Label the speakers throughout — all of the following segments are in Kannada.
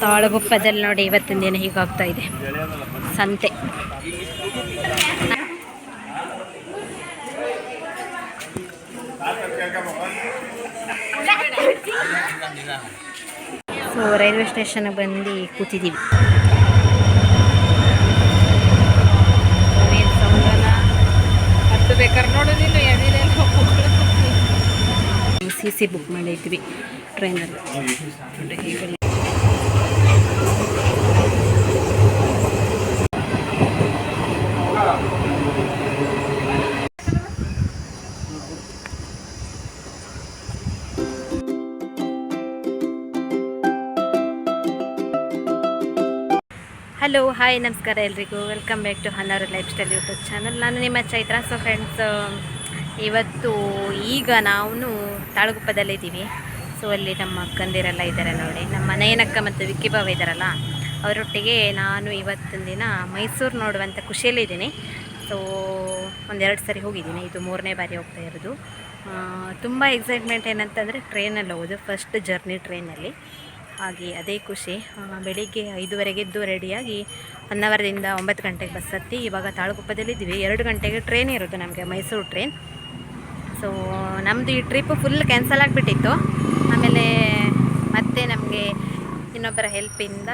Speaker 1: ತಾಳಗುಪ್ಪದಲ್ಲಿ ನೋಡಿ ಇವತ್ತಿನ ದಿನ ಹೀಗಾಗ್ತಾ ಇದೆ. ಸಂತೆ. ಸೊ ರೈಲ್ವೆ ಸ್ಟೇಷನ್ಗೆ ಬಂದು ಕೂತಿದ್ದೀವಿ. ಸಿ ಸಿ ಬುಕ್ ಮಾಡಿದ್ವಿ ಟ್ರೈನಲ್ಲಿ ಹಲೋ ಹಾಯ್ ನಮಸ್ಕಾರ ಎಲ್ರಿಗೂ. ವೆಲ್ಕಮ್ ಬ್ಯಾಕ್ ಟು ಹನ್ನರ್ ಲೈಫ್ ಸ್ಟೈಲ್ ಯೂಟ್ಯೂಬ್ ಚಾನಲ್ ನಾನು ನಿಮ್ಮ ಚೈತ್ರ. ಸೊ ಫ್ರೆಂಡ್ಸ್ ಇವತ್ತು ಈಗ ನಾವು ತಾಳಗುಪ್ಪದಲ್ಲಿದ್ದೀವಿ ಸೊ ಅಲ್ಲಿ ನಮ್ಮ ಅಕ್ಕಂದಿರೆಲ್ಲ ಇದ್ದಾರೆ ನೋಡಿ. ನಮ್ಮ ನಯನಕ್ಕ ಮತ್ತು ವಿಕ್ಕಿ ಬಾವ ಇದ್ದಾರಲ್ಲ ಅವರೊಟ್ಟಿಗೆ ನಾನು ಇವತ್ತಿನ ದಿನ ಮೈಸೂರು ನೋಡುವಂಥ ಖುಷಿಯಲ್ಲಿದ್ದೀನಿ ಸೊ ಒಂದೆರಡು ಸರಿ ಹೋಗಿದ್ದೀನಿ. ಇದು ಮೂರನೇ ಬಾರಿ ಹೋಗ್ತಾ ಇರೋದು. ತುಂಬ ಎಕ್ಸೈಟ್ಮೆಂಟ್ ಏನಂತಂದರೆ ಟ್ರೈನಲ್ಲಿ ಹೋಗೋದು. ಫಸ್ಟ್ ಜರ್ನಿ ಟ್ರೈನಲ್ಲಿ ಹಾಗೆ ಅದೇ ಖುಷಿ. ಬೆಳಿಗ್ಗೆ ಐದುವರೆಗೆ ಎದ್ದು ರೆಡಿಯಾಗಿ ಹೊನ್ನವರದಿಂದ ಒಂಬತ್ತು ಗಂಟೆಗೆ ಬಸ್ ಹತ್ತಿ ಇವಾಗ ತಾಳಗುಪ್ಪದಲ್ಲಿದ್ದೀವಿ. ಎರಡು ಗಂಟೆಗೆ ಟ್ರೈನ್ ಇರೋದು ನಮಗೆ ಮೈಸೂರು ಟ್ರೈನ್ ಸೊ ನಮ್ಮದು ಈ ಟ್ರಿಪ್ ಫುಲ್ ಕ್ಯಾನ್ಸಲ್ ಆಗಿಬಿಟ್ಟಿತ್ತು. ಆಮೇಲೆ ಮತ್ತೆ ನಮಗೆ ಇನ್ನೊಬ್ಬರ ಹೆಲ್ಪಿಂದ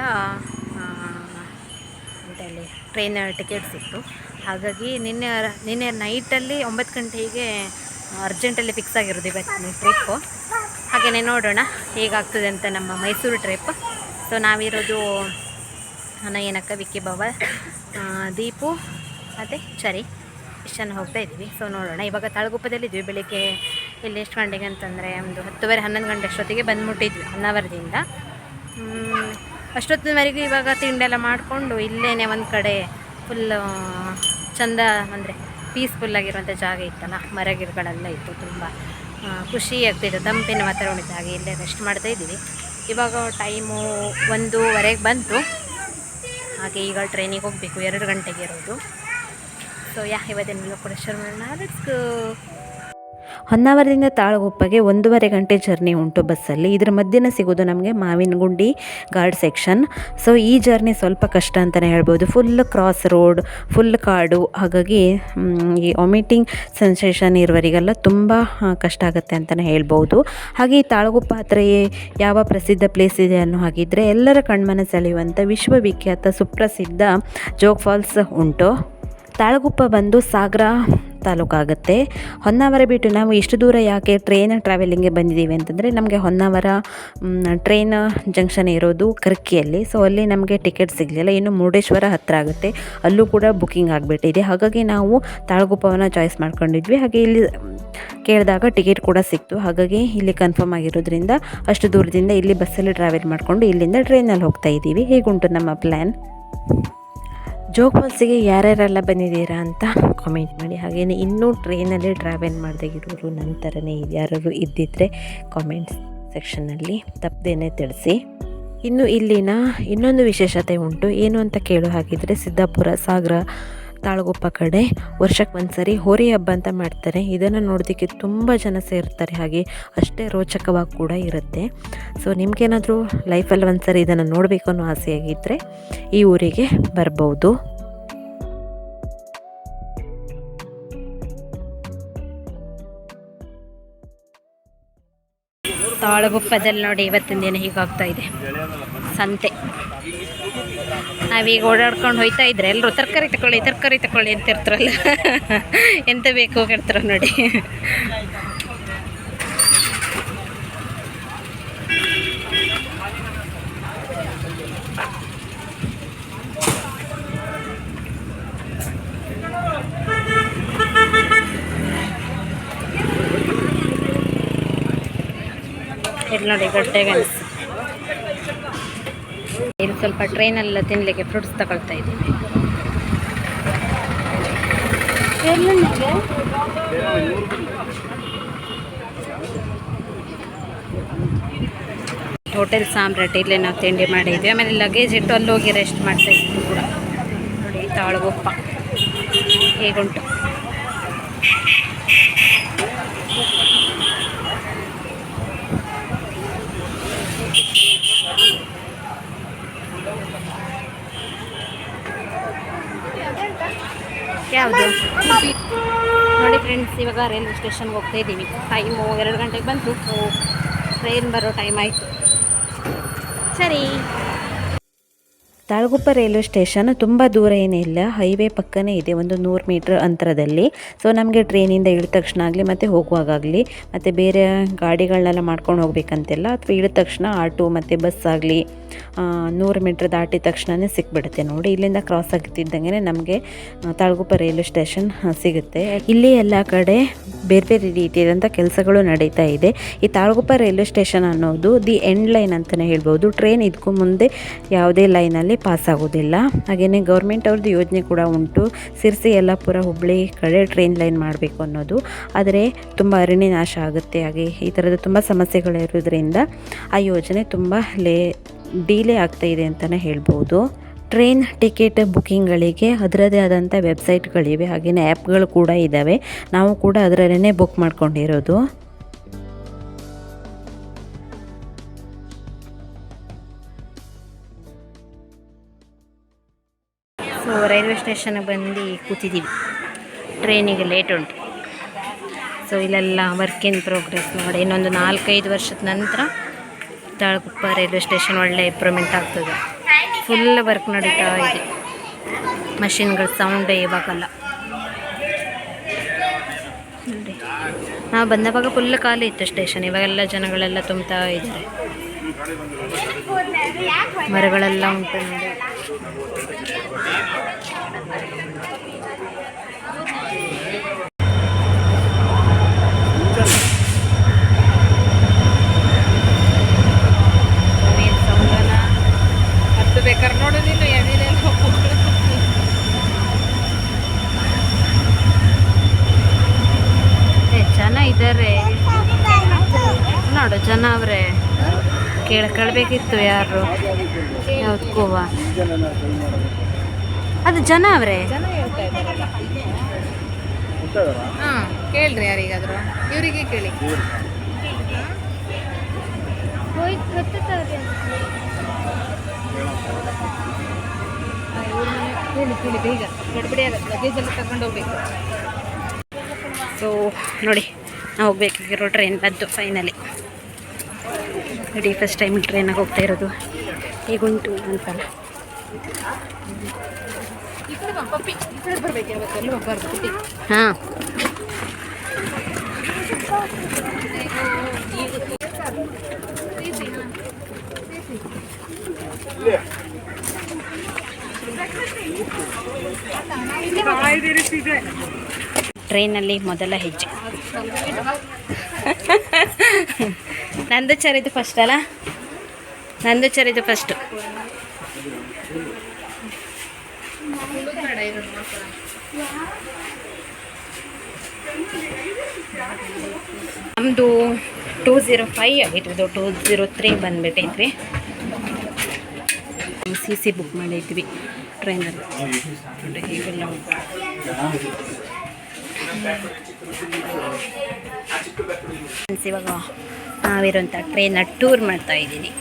Speaker 1: ಅಂತೇಳಿ ಟ್ರೈನ್ ಟಿಕೆಟ್ ಸಿಕ್ತು ಹಾಗಾಗಿ ನಿನ್ನೆ ನಿನ್ನೆ ನೈಟಲ್ಲಿ ಒಂಬತ್ತು ಗಂಟೆಗೆ ಅರ್ಜೆಂಟಲ್ಲಿ ಫಿಕ್ಸ್ ಆಗಿರೋದು ಇವತ್ತು ಟ್ರಿಪ್ಪು ಹಾಗೆಯೇ ನೋಡೋಣ. ಹೇಗಾಗ್ತದೆ ಅಂತ ನಮ್ಮ ಮೈಸೂರು ಟ್ರಿಪ್ ಸೊ ನಾವಿರೋದು ಏನಕ್ಕ, ವಿಕ್ಕಿ ಭವ ದೀಪು, ಮತ್ತು ಚರಿ. ಇಷ್ಟು ಹೋಗ್ತಾ ಇದ್ವಿ. ಸೊ ನೋಡೋಣ. ಇವಾಗ ತಾಳಗುಪ್ಪದಲ್ಲಿದ್ವಿ ಬೆಳಿಗ್ಗೆ ಇಲ್ಲಿ ಎಷ್ಟು ಗಂಟೆಗೆ ಅಂತಂದರೆ ಒಂದು ಹತ್ತುವರೆ, ಹನ್ನೊಂದು ಗಂಟೆ ಅಷ್ಟೊತ್ತಿಗೆ ಬಂದುಬಿಟ್ಟಿದ್ವಿ ಹೊನ್ನಾವರದಿಂದ ಅಷ್ಟೊತ್ತಿನವರೆಗೂ ಇವಾಗ ತಿಂಡೆಲ್ಲ ಮಾಡಿಕೊಂಡು ಇಲ್ಲೇ ಒಂದು ಕಡೆ ಫುಲ್ ಚಂದ ಅಂದರೆ ಪೀಸ್ಫುಲ್ಲಾಗಿರುವಂಥ ಜಾಗ ಇತ್ತಲ್ಲ ಮರಗಿರುಗಳೆಲ್ಲ ಇತ್ತು ತುಂಬ. ಖುಷಿ ಆಗ್ತಿತ್ತು ತಂಪಿನ ವಾತಾವರಣ ಇದ್ದ ಹಾಗೆ ಇಲ್ಲೇ ರೆಸ್ಟ್ ಮಾಡ್ತಾ ಇದ್ದೀವಿ. ಇವಾಗ ಟೈಮು ಒಂದೂವರೆಗೆ ಬಂತು. ಹಾಗೆ ಈಗ ಟ್ರೈನಿಗೆ ಹೋಗಬೇಕು. ಎರಡು ಗಂಟೆಗೆ ಇರೋದು. ಸೊ ಯಾ, ಇವತ್ತೇನು ಕೂಡ ಶುರು ಮಾಡೋಣ. ಹೊನ್ನಾವರದಿಂದ ತಾಳಗುಪ್ಪಗೆ ಒಂದೂವರೆ ಗಂಟೆ ಜರ್ನಿ ಉಂಟು ಬಸ್ಸಲ್ಲಿ. ಇದರ ಮಧ್ಯೆ ಸಿಗೋದು ನಮಗೆ ಮಾವಿನಗುಂಡಿ ಗಾರ್ಡ್ ಸೆಕ್ಷನ್. ಸೊ ಈ ಜರ್ನಿ ಸ್ವಲ್ಪ ಕಷ್ಟ ಅಂತಲೇ ಹೇಳ್ಬೋದು. ಫುಲ್ ಕ್ರಾಸ್ ರೋಡ್ ಫುಲ್ ಕಾಡು. ಹಾಗಾಗಿ ಈ ವಾಮಿಟಿಂಗ್ ಸೆನ್ಸೇಷನ್ ಇರುವರಿಗೆಲ್ಲ ತುಂಬ ಕಷ್ಟ ಆಗುತ್ತೆ ಅಂತಲೇ ಹೇಳ್ಬೋದು. ಹಾಗೆ ಈ ತಾಳಗುಪ್ಪ ಹತ್ರ ಯಾವ ಪ್ರಸಿದ್ಧ ಪ್ಲೇಸ್ ಇದೆ ಅನ್ನೋ ಹಾಗಿದ್ರೆ ಎಲ್ಲರ ಕಣ್ಮನ ಸೆಳೆಯುವಂಥ ವಿಶ್ವವಿಖ್ಯಾತ ಸುಪ್ರಸಿದ್ಧ ಜೋಗ್ ಫಾಲ್ಸ್ ಉಂಟು. ತಾಳಗುಪ್ಪ ಬಂದು ಸಾಗರ ತಾಲೂಕಾಗುತ್ತೆ. ಹೊನ್ನಾವರ ಬಿಟ್ಟು ನಾವು ಇಷ್ಟು ದೂರ ಯಾಕೆ ಟ್ರೈನ್ ಟ್ರಾವೆಲಿಂಗ್ಗೆ ಬಂದಿದ್ದೀವಿ ಅಂತಂದರೆ ನಮಗೆ ಹೊನ್ನಾವರ ಟ್ರೈನ್ ಜಂಕ್ಷನ್ ಇರೋದು ಕರ್ಕಿಯಲ್ಲಿ. ಸೊ ಅಲ್ಲಿ ನಮಗೆ ಟಿಕೆಟ್ ಸಿಗಲಿಲ್ಲ. ಇನ್ನು ಮುರುಡೇಶ್ವರ ಹತ್ತಿರ ಆಗುತ್ತೆ. ಅಲ್ಲೂ ಕೂಡ ಬುಕ್ಕಿಂಗ್ ಆಗಿಬಿಟ್ಟಿದೆ. ಹಾಗಾಗಿ ನಾವು ತಾಳಗುಪ್ಪವನ್ನು ಚಾಯ್ಸ್ ಮಾಡ್ಕೊಂಡಿದ್ವಿ. ಹಾಗೆ ಇಲ್ಲಿ ಕೇಳಿದಾಗ ಟಿಕೆಟ್ ಕೂಡ ಸಿಕ್ತು. ಹಾಗಾಗಿ ಇಲ್ಲಿ ಕನ್ಫರ್ಮ್ ಆಗಿರೋದ್ರಿಂದ ಅಷ್ಟು ದೂರದಿಂದ ಇಲ್ಲಿ ಬಸ್ಸಲ್ಲಿ ಟ್ರಾವೆಲ್ ಮಾಡಿಕೊಂಡು ಇಲ್ಲಿಂದ ಟ್ರೈನಲ್ಲಿ ಹೋಗ್ತಾ ಇದ್ದೀವಿ. ಹೇಗುಂಟು ನಮ್ಮ ಪ್ಲ್ಯಾನ್ ಜೋಗ್ ಫಾಲ್ಸಿಗೆ ಯಾರ್ಯಾರೆಲ್ಲ ಬಂದಿದ್ದೀರಾ ಅಂತ ಕಾಮೆಂಟ್ ಮಾಡಿ. ಹಾಗೆಯೇ ಇನ್ನೂ ಟ್ರೈನಲ್ಲಿ ಟ್ರಾವೆಲ್ ಮಾಡದಾಗಿರೋರು ಥರನೇ ಯಾರು ಇದ್ದಿದ್ದರೆ ಕಾಮೆಂಟ್ಸ್ ಸೆಕ್ಷನ್ನಲ್ಲಿ ತಪ್ಪದೇನೆ ತಿಳಿಸಿ. ಇನ್ನು ಇಲ್ಲಿನ ಇನ್ನೊಂದು ವಿಶೇಷತೆ ಉಂಟು. ಏನು ಅಂತ ಕೇಳೋ ಹಾಗಿದ್ರೆ ಸಿದ್ದಾಪುರ ಸಾಗರ ತಾಳಗುಪ್ಪ ಕಡೆ ವರ್ಷಕ್ಕೆ ಒಂದು ಸರಿ ಹೋರಿ ಹಬ್ಬ ಅಂತ ಮಾಡ್ತಾರೆ. ಇದನ್ನು ನೋಡೋದಕ್ಕೆ ತುಂಬ ಜನ ಸೇರ್ತಾರೆ. ಹಾಗೆ ಅಷ್ಟೇ ರೋಚಕವಾಗಿ ಕೂಡ ಇರುತ್ತೆ. ಸೊ ನಿಮಗೇನಾದರೂ ಲೈಫಲ್ಲಿ ಒಂದು ಸರಿ ಇದನ್ನು ನೋಡಬೇಕು ಅನ್ನೋ ಆಸೆಯಾಗಿದ್ದರೆ ಈ ಊರಿಗೆ ಬರ್ಬೋದು. ತಾಳಗುಪ್ಪದಲ್ಲಿ ನೋಡಿ ಇವತ್ತಿನ ದಿನ ಹೀಗಾಗ್ತಾ ಇದೆ. ಸಂತೆ. ನಾವೀಗ ಓಡಾಡ್ಕೊಂಡು ಹೋಯ್ತಾ ಇದ್ರೆ ಎಲ್ಲರೂ ತರಕಾರಿ ತಗೊಳ್ಳಿ ತರಕಾರಿ ತಗೊಳ್ಳಿ ಅಂತ ಇರ್ತಾರಲ್ಲ. ಎಂತ ಬೇಕು ಕೇಳ್ತಾರ ನೋಡಿ. ಇಲ್ಲಿ ನೋಡಿ ಗಡ್ಡೆ ಗೆಣಸು ಇಲ್ಲಿ ಸ್ವಲ್ಪ ಟ್ರೈನೆಲ್ಲ ತಿನ್ನಲಿಕ್ಕೆ ಫ್ರೂಟ್ಸ್ ತಗೊಳ್ತಾ ಇದ್ದೀವಿ. ಹೋಟೆಲ್ ಸಾಮ್ರಾಟ್ ಇಲ್ಲೇ ನಾವು ತಿಂಡಿ ಮಾಡಿದ್ವಿ ಆಮೇಲೆ ಲಗೇಜ್ ಇಟ್ಟು ಅಲ್ಲಿ ಹೋಗಿ ರೆಸ್ಟ್ ಮಾಡ್ತಾ ಇದ್ವಿ ಕೂಡ. ನೋಡಿ ತಾಳಗುಪ್ಪ. ಹೇಗುಂಟು?
Speaker 2: ಯಾವುದು? ನೋಡಿ ಫ್ರೆಂಡ್ಸ್ ಇವಾಗ ರೈಲ್ವೆ ಸ್ಟೇಷನ್ಗೆ ಹೋಗ್ತಾ ಇದ್ದೀವಿ. ಟೈಮು ಎರಡು ಗಂಟೆಗೆ ಬಂತು. ಟ್ರೈನ್ ಬರೋ ಟೈಮ್ ಆಯಿತು. ಸರಿ. ತಾಳಗುಪ್ಪ ರೈಲ್ವೆ ಸ್ಟೇಷನ್ ತುಂಬ ದೂರ ಏನಿಲ್ಲ ಹೈವೇ ಪಕ್ಕನೇ ಇದೆ ಒಂದು ನೂರು ಮೀಟ್ರ್ ಅಂತರದಲ್ಲಿ. ಸೊ ನಮಗೆ ಟ್ರೈನಿಂದ ಇಳಿದ ತಕ್ಷಣ ಆಗಲಿ, ಮತ್ತು ಹೋಗುವಾಗಲಿ ಮತ್ತು ಬೇರೆ ಗಾಡಿಗಳನ್ನೆಲ್ಲ ಮಾಡ್ಕೊಂಡು ಹೋಗ್ಬೇಕಂತೆಲ್ಲ, ಅಥವಾ ಇಳಿದ ತಕ್ಷಣ ಆಟೋ ಮತ್ತು ಬಸ್ ಆಗಲಿ ನೂರು ಮೀಟ್ರ್ ದಾಟಿದ ತಕ್ಷಣವೇ ಸಿಕ್ಬಿಡುತ್ತೆ ನೋಡಿ. ಇಲ್ಲಿಂದ ಕ್ರಾಸ್ ಆಗ್ತಿದ್ದಂಗೆ ನಮಗೆ ತಾಳಗುಪ್ಪ ರೈಲ್ವೆ ಸ್ಟೇಷನ್ ಸಿಗುತ್ತೆ. ಇಲ್ಲಿ ಎಲ್ಲ ಕಡೆ ಬೇರೆ ಬೇರೆ ರೀತಿಯಾದಂಥ ಕೆಲಸಗಳು ನಡೀತಾ ಇದೆ. ಈ ತಾಳಗುಪ್ಪ ರೈಲ್ವೆ ಸ್ಟೇಷನ್ ಅನ್ನೋದು ದಿ ಎಂಡ್ ಲೈನ್ ಅಂತಲೇ ಹೇಳ್ಬೋದು. ಟ್ರೈನ್ ಇದಕ್ಕೂ ಮುಂದೆ ಯಾವುದೇ ಲೈನಲ್ಲಿ ಪಾಸ್ ಆಗೋದಿಲ್ಲ ಹಾಗೆಯೇ ಗೌರ್ಮೆಂಟ್ ಅವ್ರದ್ದು ಯೋಜನೆ ಕೂಡ ಉಂಟು. ಸಿರ್ಸಿ, ಯಲ್ಲಾಪುರ ಹುಬ್ಬಳ್ಳಿ ಕಡೆ ಟ್ರೈನ್ ಲೈನ್ ಮಾಡಬೇಕು ಅನ್ನೋದು. ಆದರೆ ತುಂಬ ಅರಣ್ಯ ನಾಶ ಆಗುತ್ತೆ. ಹಾಗೆ ಈ ಥರದ ತುಂಬ ಸಮಸ್ಯೆಗಳಿರೋದ್ರಿಂದ ಆ ಯೋಜನೆ ತುಂಬ ಲೇ, ಡಿಲೇ ಆಗ್ತಾ ಇದೆ ಅಂತಲೇ ಹೇಳ್ಬೋದು. ಟ್ರೈನ್ ಟಿಕೆಟ್ ಬುಕ್ಕಿಂಗ್ಗಳಿಗೆ ಅದರದೇ ಆದಂಥ ವೆಬ್ಸೈಟ್ಗಳಿವೆ ಹಾಗೆಯೇ ಆ್ಯಪ್ಗಳು ಕೂಡ ಇದ್ದಾವೆ ನಾವು ಕೂಡ ಅದರಲ್ಲೇ ಬುಕ್ ಮಾಡ್ಕೊಂಡಿರೋದು. ಸೊ ರೈಲ್ವೆ ಸ್ಟೇಷನ್ಗೆ ಬಂದು ಕೂತಿದ್ದೀವಿ. ಟ್ರೈನಿಗೆ ಲೇಟ್ ಉಂಟು. ಸೊ ಇಲ್ಲೆಲ್ಲ ವರ್ಕ್ ಇನ್ ಪ್ರೋಗ್ರೆಸ್ ನೋಡಿ. ಇನ್ನೊಂದು ನಾಲ್ಕೈದು ವರ್ಷದ ನಂತರ ತಾಳಗುಪ್ಪ ರೈಲ್ವೆ ಸ್ಟೇಷನ್ ಒಳ್ಳೆ ಇಂಪ್ರೂವ್ಮೆಂಟ್ ಆಗ್ತದೆ. ಫುಲ್ ವರ್ಕ್ ನಡೀತಾ ಇದೆ. ಮಷಿನ್ಗಳು ಸೌಂಡೇ ಇವಾಗಲ್ಲ. ನೋಡಿ. ನಾವು ಬಂದವಾಗ ಫುಲ್ ಖಾಲಿ ಇತ್ತು ಸ್ಟೇಷನ್ ಇವಾಗೆಲ್ಲ ಜನಗಳೆಲ್ಲ ತುಂಬ್ತಾ ಇದ್ದಾರೆ. ಮರಗಳೆಲ್ಲ ಉಂಟು ನೋಡಿ ಏನ್ sound ಅಲ್ಲ?
Speaker 1: ಹತ್ತು ಬೇಕಾದ್ರೆ ನೋಡೋದಿಲ್ಲ ಎದಿಲೆಲ್ಲ
Speaker 2: ಏ ಜನ ಇದ್ದಾರೆ ನೋಡು ಜನ ಅವರೇ. ಕೇಳ್ಕೊಳ್ಬೇಕಿತ್ತು ಕೇಳಬೇಕಿತ್ತು ಯಾರು ಯಾವ್ದಕ್ಕೂವ ಅದು ಜನ ಅವರೇ.
Speaker 1: ಜನ ಹೇಳ್ತಾ ಇದ್ದಾರೆ. ಹಾಂ ಕೇಳ್ರಿ ಯಾರಿಗಾದ್ರು. ಇವರಿಗೆ ಕೇಳಿ. ಕೇಳಿ ಕೇಳಿ ಬೇಗ. ಗಡ್ಬಡಿ ಆಗತ್ತೆ ಲಗೇಜ್ ಎಲ್ಲ ತಗೊಂಡು ಹೋಗ್ಬೇಕು.
Speaker 2: ಸೊ ನೋಡಿ ನಾವು ಹೋಗ್ಬೇಕಾಗಿರೋ ಟ್ರೈನ್ ಬಂದು ಫೈನಲಿ ನೋಡಿ ಫಸ್ಟ್ ಟೈಮ್ ಟ್ರೈನಾಗ ಹೋಗ್ತಾ ಇರೋದು. ಹೇಗುಂಟು ಅಂತಲ್ಲ. ಹಾಂ ಟ್ರೈನಲ್ಲಿ ಮೊದಲ ಹೆಜ್ಜೆ. ನಂದು ಚರಿದು ಫಸ್ಟ್ ಅಲ್ಲ? ನಂದು ಚರಿದು ಫಸ್ಟು ನಮ್ಮದು ಟೂ ಝೀರೋ ಫೈವ್ ಆಗೈತೆ ಇದು ಟೂ ಝೀರೋ ತ್ರೀ ಬಂದುಬಿಟ್ಟೈತ್ವಿ ಸಿ ಸಿ ಬುಕ್ ಮಾಡಿದ್ವಿ. ಟ್ರೈನಲ್ಲಿ ಇವಾಗ ನಾವಿರೋಂಥ ಟ್ರೈನ ಟೂರ್ ಮಾಡ್ತಾ ಇದ್ದೀನಿ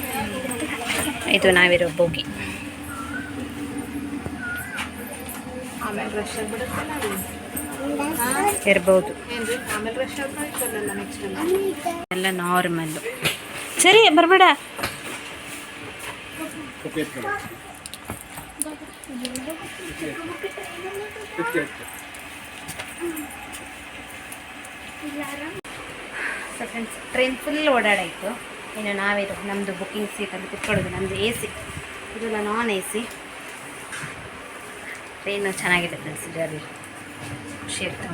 Speaker 2: ಇದು ನಾವಿರೋ ಬೋಗಿ.
Speaker 1: ಆಮೇಲೆ.
Speaker 2: ಇರ್ಬೋದು.
Speaker 1: ಎಲ್ಲ
Speaker 2: ನಾರ್ಮಲ್ಲು ಸರಿ, ಬರಬೇಡ. ಟ್ರೈನ್ ಫುಲ್ ಓಡಾಡಾಯಿತು. ಇನ್ನು ನಾವಿದು ನಮ್ಮದು ಬುಕ್ಕಿಂಗ್ ಸೀಟಲ್ಲಿ ಕುತ್ಕೊಳ್ಳೋದು. ನಮ್ಮದು ಎ ಸಿ ಇದೆಲ್ಲ ನಾನ್ ಎ ಸಿ ಟ್ರೈನು ಚೆನ್ನಾಗಿದೆ ಫ್ರೆಂಡ್ಸ್ ಜರ್ನಿ. ಖುಷಿ ಇರ್ತಾ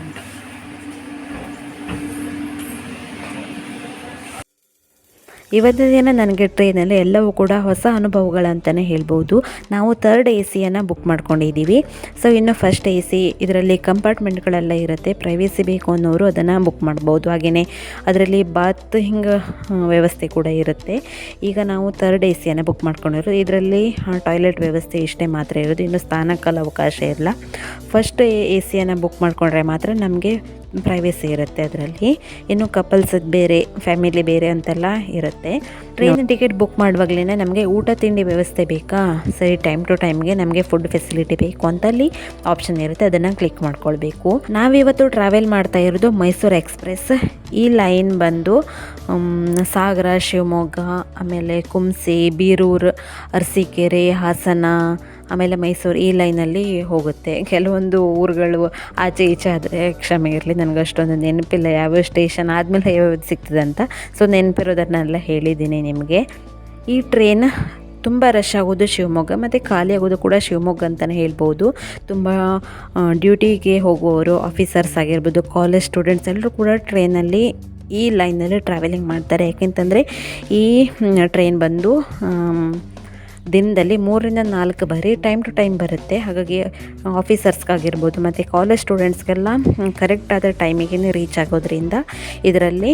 Speaker 2: ಇವತ್ತಿನ ದಿನ ನನಗೆ ಟ್ರೈನಲ್ಲಿ ಎಲ್ಲವೂ ಕೂಡ ಹೊಸ ಅನುಭವಗಳಂತಲೇ ಹೇಳ್ಬೋದು. ನಾವು ತರ್ಡ್ ಎ ಸಿಯನ್ನು ಬುಕ್ ಮಾಡ್ಕೊಂಡಿದ್ದೀವಿ. ಸೊ ಇನ್ನು ಫಸ್ಟ್ ಎ ಸಿ ಇದರಲ್ಲಿ ಕಂಪಾರ್ಟ್ಮೆಂಟ್ಗಳೆಲ್ಲ ಇರುತ್ತೆ. ಪ್ರೈವೇಸಿ ಬೇಕು ಅನ್ನೋರು ಅದನ್ನು ಬುಕ್ ಮಾಡ್ಬೋದು. ಹಾಗೆಯೇ ಅದರಲ್ಲಿ ಬಾತ್ ಹಿಂಗೆ ವ್ಯವಸ್ಥೆ ಕೂಡ ಇರುತ್ತೆ. ಈಗ ನಾವು ತರ್ಡ್ ಎ ಸಿಯನ್ನು ಬುಕ್ ಮಾಡ್ಕೊಂಡಿರೋದು. ಇದರಲ್ಲಿ ಟಾಯ್ಲೆಟ್ ವ್ಯವಸ್ಥೆ ಇಷ್ಟೇ ಮಾತ್ರ ಇರೋದು. ಇನ್ನು ಸ್ಥಾನಕ್ಕಲ್ಲ ಅವಕಾಶ ಇರಲ್ಲ ಫಸ್ಟ್ ಎ ಸಿಯನ್ನು ಬುಕ್ ಮಾಡಿಕೊಂಡ್ರೆ ಮಾತ್ರ ನಮಗೆ ಪ್ರೈವೇಸಿ ಇರುತ್ತೆ ಅದರಲ್ಲಿ. ಇನ್ನು ಕಪಲ್ಸ್ ಬೇರೆ ಫ್ಯಾಮಿಲಿ ಬೇರೆ ಅಂತೆಲ್ಲ ಇರುತ್ತೆ. ಟ್ರೈನ್ ಟಿಕೆಟ್ ಬುಕ್ ಮಾಡುವಾಗಲೇ ನಮಗೆ ಊಟ ತಿಂಡಿ ವ್ಯವಸ್ಥೆ ಬೇಕಾ? ಸರಿ ಟೈಮ್ ಟು ಟೈಮ್ಗೆ ನಮಗೆ ಫುಡ್ ಫೆಸಿಲಿಟಿ ಬೇಕು ಅಂತ ಅಲ್ಲಿ ಆಪ್ಷನ್ ಇರುತ್ತೆ. ಅದನ್ನು ಕ್ಲಿಕ್ ಮಾಡ್ಕೊಳ್ಬೇಕು. ನಾವಿವತ್ತು ಟ್ರಾವೆಲ್ ಮಾಡ್ತಾ ಇರೋದು ಮೈಸೂರು ಎಕ್ಸ್ಪ್ರೆಸ್ ಈ ಲೈನ್ ಬಂದು ಸಾಗರ ಶಿವಮೊಗ್ಗ ಆಮೇಲೆ ಕುಂಸಿ ಬೀರೂರು ಅರಸೀಕೆರೆ ಹಾಸನ ಆಮೇಲೆ ಮೈಸೂರು ಈ ಲೈನಲ್ಲಿ ಹೋಗುತ್ತೆ. ಕೆಲವೊಂದು ಊರುಗಳು ಆಚೆ ಈಚೆ ಆದರೆ ಕ್ಷಮೆ ಇರಲಿ, ನನಗೆ ಅಷ್ಟೊಂದು ನೆನಪಿಲ್ಲ ಯಾವ್ಯಾವ ಸ್ಟೇಷನ್ ಆದಮೇಲೆ ಯಾವ್ಯಾವ್ದು ಸಿಗ್ತದೆ ಅಂತ. ಸೊ ನೆನಪಿರೋದನ್ನೆಲ್ಲ ಹೇಳಿದ್ದೀನಿ ನಿಮಗೆ. ಈ ಟ್ರೈನ್ ತುಂಬ ರಶ್ ಆಗೋದು ಶಿವಮೊಗ್ಗ, ಮತ್ತು ಖಾಲಿ ಆಗೋದು ಕೂಡ ಶಿವಮೊಗ್ಗ ಅಂತಲೇ ಹೇಳ್ಬೋದು. ತುಂಬ ಡ್ಯೂಟಿಗೆ ಹೋಗುವವರು ಆಫೀಸರ್ಸ್ ಆಗಿರ್ಬೋದು ಕಾಲೇಜ್ ಸ್ಟೂಡೆಂಟ್ಸ್ ಎಲ್ಲರೂ ಕೂಡ ಟ್ರೈನಲ್ಲಿ ಈ ಲೈನಲ್ಲಿ ಟ್ರಾವೆಲಿಂಗ್ ಮಾಡ್ತಾರೆ. ಯಾಕೆಂತಂದರೆ ಈ ಟ್ರೈನ್ ಬಂದು ದಿನದಲ್ಲಿ ಮೂರರಿಂದ ನಾಲ್ಕು ಬಾರಿ ಟೈಮ್ ಟು ಟೈಮ್ ಬರುತ್ತೆ. ಹಾಗಾಗಿ ಆಫೀಸರ್ಸ್ಗಾಗಿರ್ಬೋದು ಮತ್ತು ಕಾಲೇಜ್ ಸ್ಟೂಡೆಂಟ್ಸ್ಗೆಲ್ಲ ಕರೆಕ್ಟಾದ ಟೈಮಿಗೆ ರೀಚ್ ಆಗೋದ್ರಿಂದ ಇದರಲ್ಲಿ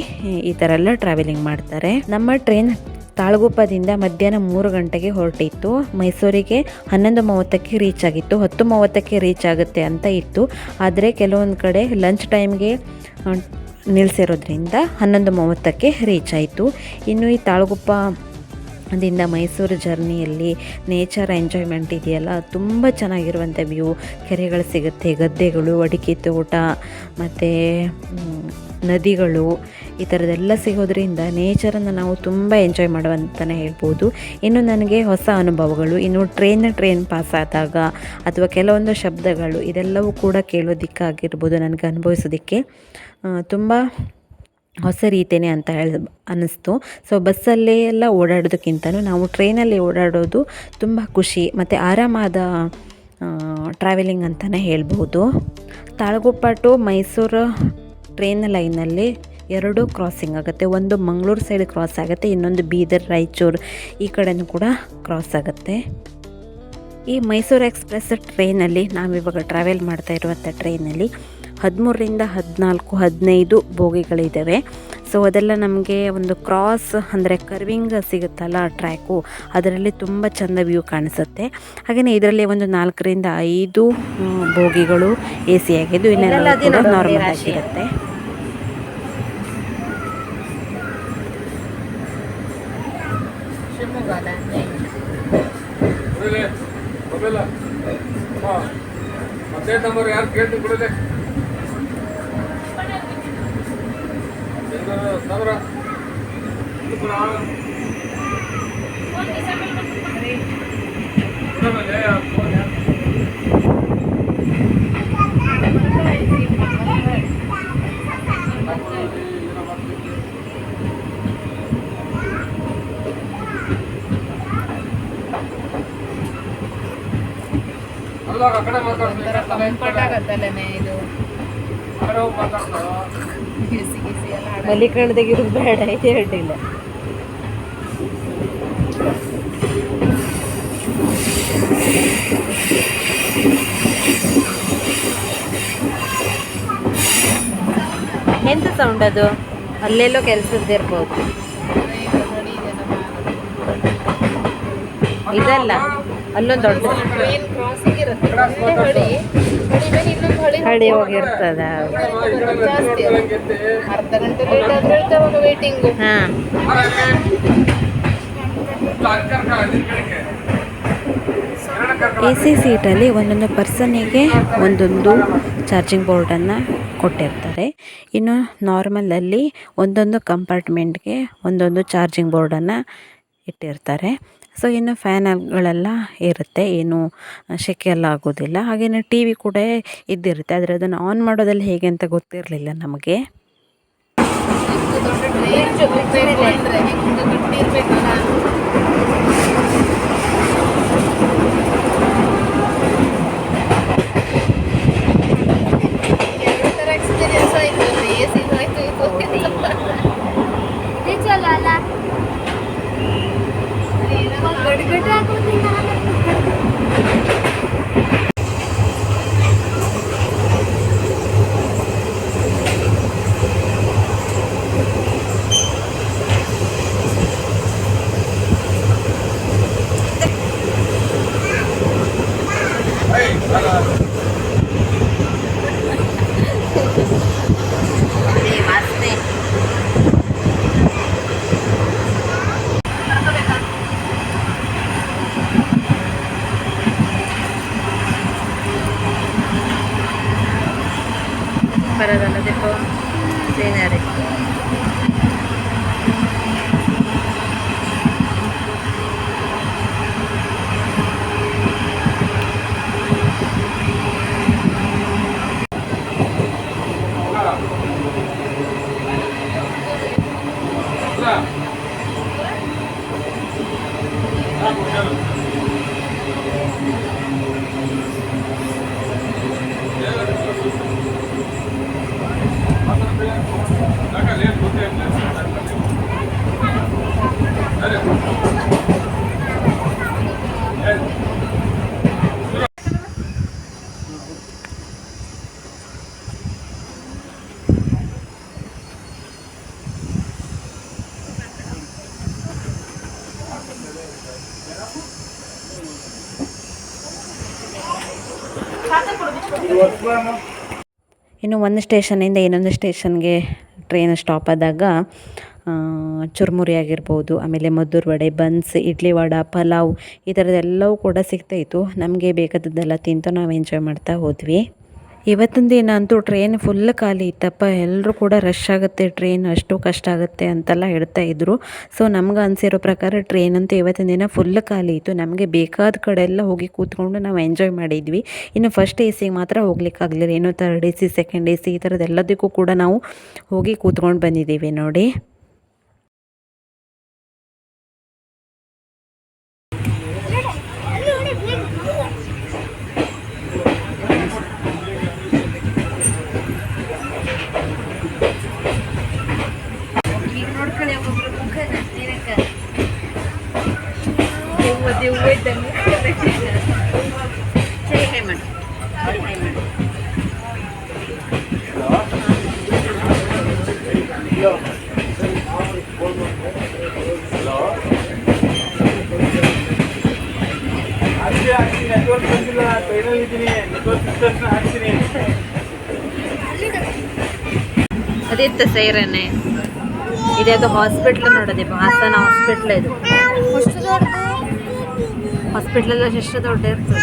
Speaker 2: ಈ ಥರ ಎಲ್ಲ ಟ್ರಾವೆಲಿಂಗ್ ಮಾಡ್ತಾರೆ. ನಮ್ಮ ಟ್ರೈನ್ ತಾಳಗುಪ್ಪದಿಂದ ಮಧ್ಯಾಹ್ನ ಮೂರು ಗಂಟೆಗೆ ಹೊರಟಿತ್ತು. ಮೈಸೂರಿಗೆ ಹನ್ನೊಂದು ಮೂವತ್ತಕ್ಕೆ ರೀಚ್ ಆಗಿತ್ತು. ಹತ್ತು ಮೂವತ್ತಕ್ಕೆ ರೀಚ್ ಆಗುತ್ತೆ ಅಂತ ಇತ್ತು. ಆದರೆ ಕೆಲವೊಂದು ಕಡೆ ಲಂಚ್ ಟೈಮ್ಗೆ ನಿಲ್ಲಿಸಿರೋದ್ರಿಂದ ಹನ್ನೊಂದು ಮೂವತ್ತಕ್ಕೆ ರೀಚ್ ಆಯಿತು. ಇನ್ನು ಈ ತಾಳಗುಪ್ಪ ದಿಂದ ಮೈಸೂರು ಜರ್ನಿಯಲ್ಲಿ ನೇಚರ್ ಎಂಜಾಯ್ಮೆಂಟ್ ಇದೆಯಲ್ಲ, ತುಂಬ ಚೆನ್ನಾಗಿರುವಂಥ ವ್ಯೂ. ಕೆರೆಗಳು ಸಿಗುತ್ತೆ, ಗದ್ದೆಗಳು, ಅಡಿಕೆ ತೋಟ, ಮತ್ತು ನದಿಗಳು, ಈ ಥರದ್ದೆಲ್ಲ ಸಿಗೋದ್ರಿಂದ ನೇಚರನ್ನು ನಾವು ತುಂಬ ಎಂಜಾಯ್ ಮಾಡುವಂತಲೇ ಹೇಳ್ಬೋದು. ಇನ್ನು ನನಗೆ ಹೊಸ ಅನುಭವಗಳು, ಇನ್ನು ಟ್ರೈನ್ ಟ್ರೈನ್ ಪಾಸ್ ಆದಾಗ ಅಥವಾ ಕೆಲವೊಂದು ಶಬ್ದಗಳು ಇದೆಲ್ಲವೂ ಕೂಡ ಕೇಳೋದಿಕ್ಕಾಗಿರ್ಬೋದು, ನನಗೆ ಅನುಭವಿಸೋದಕ್ಕೆ. ತುಂಬ ಹೊಸ ರೀತಿಯೇ ಅಂತ ಹೇಳಿ ಅನ್ನಿಸ್ತು. ಸೊ ಬಸ್ಸಲ್ಲೇ ಎಲ್ಲ ಓಡಾಡೋದಕ್ಕಿಂತಲೂ ನಾವು ಟ್ರೈನಲ್ಲಿ ಓಡಾಡೋದು ತುಂಬ ಖುಷಿ. ಮತ್ತು ಆರಾಮಾದ ಟ್ರಾವೆಲಿಂಗ್ ಅಂತಲೇ ಹೇಳ್ಬೋದು. ತಾಳಗುಪ್ಪ ಟು ಮೈಸೂರು ಟ್ರೈನ್ ಲೈನಲ್ಲಿ ಎರಡು ಕ್ರಾಸಿಂಗ್ ಆಗುತ್ತೆ. ಒಂದು ಮಂಗಳೂರು ಸೈಡ್ ಕ್ರಾಸ್ ಆಗುತ್ತೆ, ಇನ್ನೊಂದು ಬೀದರ್, ರಾಯಚೂರು ಈ ಕಡೆನೂ ಕೂಡ ಕ್ರಾಸ್ ಆಗುತ್ತೆ. ಈ ಮೈಸೂರು ಎಕ್ಸ್ಪ್ರೆಸ್ ಟ್ರೈನಲ್ಲಿ ನಾವಿವಾಗ ಟ್ರಾವೆಲ್ ಮಾಡ್ತಾ ಇರುವಂಥ ಟ್ರೈನಲ್ಲಿ ಹದಿಮೂರರಿಂದ ಹದಿನಾಲ್ಕು ಹದಿನೈದು ಬೋಗಿಗಳಿದ್ದಾವೆ. ಸೊ ಅದೆಲ್ಲ ನಮಗೆ ಒಂದು ಕ್ರಾಸ್ ಅಂದರೆ ಕರ್ವಿಂಗ್ ಸಿಗುತ್ತಲ್ಲ ಟ್ರ್ಯಾಕು ಅದರಲ್ಲಿ ತುಂಬ ಚೆಂದ ವ್ಯೂ ಕಾಣಿಸುತ್ತೆ. ಹಾಗೆಯೇ ಇದರಲ್ಲಿ ಒಂದು ನಾಲ್ಕರಿಂದ ಐದು ಬೋಗಿಗಳು ಎ ಸಿ ಆಗಿದ್ದು ಇನ್ನೆಲ್ಲ ನಾರ್ಮಲ್ ಆಗಿರುತ್ತೆ.
Speaker 3: ನಂಬರ್ ಯಾರು ಕೇಳ್ತೀನಿ ಕೊಡಲೆ? ಸಾವಿರ
Speaker 1: ಕಂಫರ್ಟ್ ಆಗತ್ತಲ್ಲೇ ಇದು?
Speaker 3: ಕಡೆ ಹೋಗಿ
Speaker 2: ಇರೋದು ಬೇಡ ಅಂತ ಹೇಳಿಲ್ಲ ಎಂತ ಸೌಂಡ್ ಅದು? ಅಲ್ಲೆಲ್ಲೋ ಕೆಲಸದ್ದಿರ್ಬೋದು ಇದಲ್ಲ. ಅಲ್ಲೊಂದು ದೊಡ್ಡ
Speaker 1: ಹೊಳಿ
Speaker 2: ಹೋಗಿರ್ತದ. ಎ ಸಿ ಸೀಟಲ್ಲಿ ಒಂದೊಂದು ಪರ್ಸನಿಗೆ ಒಂದೊಂದು ಚಾರ್ಜಿಂಗ್ ಬೋರ್ಡನ್ನು ಕೊಟ್ಟಿರ್ತಾರೆ. ಇನ್ನು ನಾರ್ಮಲಲ್ಲಿ ಒಂದೊಂದು ಕಂಪಾರ್ಟ್ಮೆಂಟ್ಗೆ ಒಂದೊಂದು ಚಾರ್ಜಿಂಗ್ ಬೋರ್ಡನ್ನು ಇಟ್ಟಿರ್ತಾರೆ. ಸೊ ಇನ್ನು ಫ್ಯಾನ್ಗಳೆಲ್ಲ ಇರುತ್ತೆ. ಏನು ಸೆಕೆ ಎಲ್ಲ ಆಗೋದಿಲ್ಲ. ಹಾಗೆಯೇ ಟಿ ವಿ ಕೂಡ ಇದ್ದಿರುತ್ತೆ. ಆದರೆ ಅದನ್ನು ಆನ್ ಮಾಡೋದಲ್ಲಿ ಹೇಗೆ ಅಂತ ಗೊತ್ತಿರಲಿಲ್ಲ ನಮಗೆ.
Speaker 1: ಬರೋದಲ್ಲ ದೀಪು Gracias.
Speaker 2: ಇನ್ನು ಒಂದು ಸ್ಟೇಷನಿಂದ ಇನ್ನೊಂದು ಸ್ಟೇಷನ್ಗೆ ಟ್ರೈನ್ ಸ್ಟಾಪ್ ಆದಾಗ ಚುರುಮುರಿ ಆಗಿರ್ಬೋದು, ಆಮೇಲೆ ಮದ್ದೂರು ವಡೆ, ಬನ್ಸ್, ಇಡ್ಲಿ ವಡೆ, ಪಲಾವ್ ಈ ಥರದ್ದೆಲ್ಲವೂ ಕೂಡ ಸಿಗ್ತಾಯಿತ್ತು ನಮಗೆ ಬೇಕಾದದ್ದೆಲ್ಲ ತಿಂತು ನಾವು ಎಂಜಾಯ್ ಮಾಡ್ತಾ ಹೋದ್ವಿ. ಇವತ್ತಿನ ದಿನ ಅಂತೂ ಟ್ರೈನ್ ಫುಲ್ ಖಾಲಿ ಇತ್ತಪ್ಪ. ಎಲ್ಲರೂ ಕೂಡ ರಶ್ ಆಗುತ್ತೆ ಟ್ರೈನ್ ಅಷ್ಟು ಕಷ್ಟ ಆಗುತ್ತೆ ಅಂತೆಲ್ಲ ಹೇಳ್ತಾ ಇದ್ರು. ಸೊ ನಮ್ಗೆ ಅನಿಸಿರೋ ಪ್ರಕಾರ ಟ್ರೈನ್ ಅಂತೂ ಇವತ್ತಿನ ದಿನ ಫುಲ್ ಖಾಲಿ ಇತ್ತು. ನಮಗೆ ಬೇಕಾದ ಕಡೆ ಎಲ್ಲ ಹೋಗಿ ಕೂತ್ಕೊಂಡು ನಾವು ಎಂಜಾಯ್ ಮಾಡಿದ್ವಿ. ಇನ್ನು ಫಸ್ಟ್ ಎ ಸಿಗೆ ಮಾತ್ರ ಹೋಗ್ಲಿಕ್ಕಾಗಲಿಲ್ಲ ಏನೋ third A C second A C ಈ ಥರದ್ದೆಲ್ಲದಕ್ಕೂ ಕೂಡ ನಾವು ಹೋಗಿ ಕೂತ್ಕೊಂಡು ಬಂದಿದ್ದೀವಿ ನೋಡಿ.
Speaker 3: ಹಾಕ್ತೀನಿ ನೆಟ್ವರ್ಕ್
Speaker 1: ಅದಿತ್ತ ಸೈರನೆ ಇದ್ಯಾವುದು ಹಾಸ್ಪಿಟ್ಲ್ ನೋಡೋದಿಪ್ಪ ಹಾಸನ ಹಾಸ್ಪಿಟ್ಲ್ ಇದು. ಹಾಸ್ಪಿಟ್ಲಲ್ಲ ಎಷ್ಟು ದೊಡ್ಡ ಇರ್ತದೆ.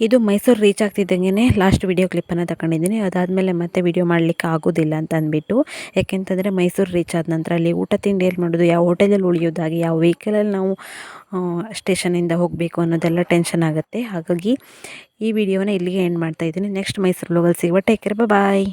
Speaker 2: ಇದು ಮೈಸೂರು ರೀಚ್ ಆಗ್ತಿದ್ದಂಗೆ ಲಾಸ್ಟ್ ವಿಡಿಯೋ ಕ್ಲಿಪ್ಪನ್ನು ತಗೊಂಡಿದ್ದೀನಿ ಅದಾದಮೇಲೆ ಮತ್ತೆ ವಿಡಿಯೋ ಮಾಡಲಿಕ್ಕೆ ಆಗೋದಿಲ್ಲ ಅಂತ ಅಂದ್ಬಿಟ್ಟು. ಯಾಕೆಂತಂದರೆ ಮೈಸೂರು ರೀಚ್ ಆದ ನಂತರ ಅಲ್ಲಿ ಊಟ ತಿಂಡಿ ಏನು ಮಾಡೋದು, ಯಾವ ಹೋಟೆಲಲ್ಲಿ ಉಳಿಯೋದಾಗಿ, ಯಾವ ವೆಹಿಕಲಲ್ಲಿ ನಾವು ಸ್ಟೇಷನಿಂದ ಹೋಗಬೇಕು ಅನ್ನೋದೆಲ್ಲ ಟೆನ್ಷನ್ ಆಗುತ್ತೆ. ಹಾಗಾಗಿ ಈ ವಿಡಿಯೋನ ಇಲ್ಲಿಗೆ ಎಂಡ್ ಮಾಡ್ತಾ ಇದ್ದೀನಿ. ನೆಕ್ಸ್ಟ್ ಮೈಸೂರು ಲೋಗಲ್ ಸಿಗುವ. Take care bye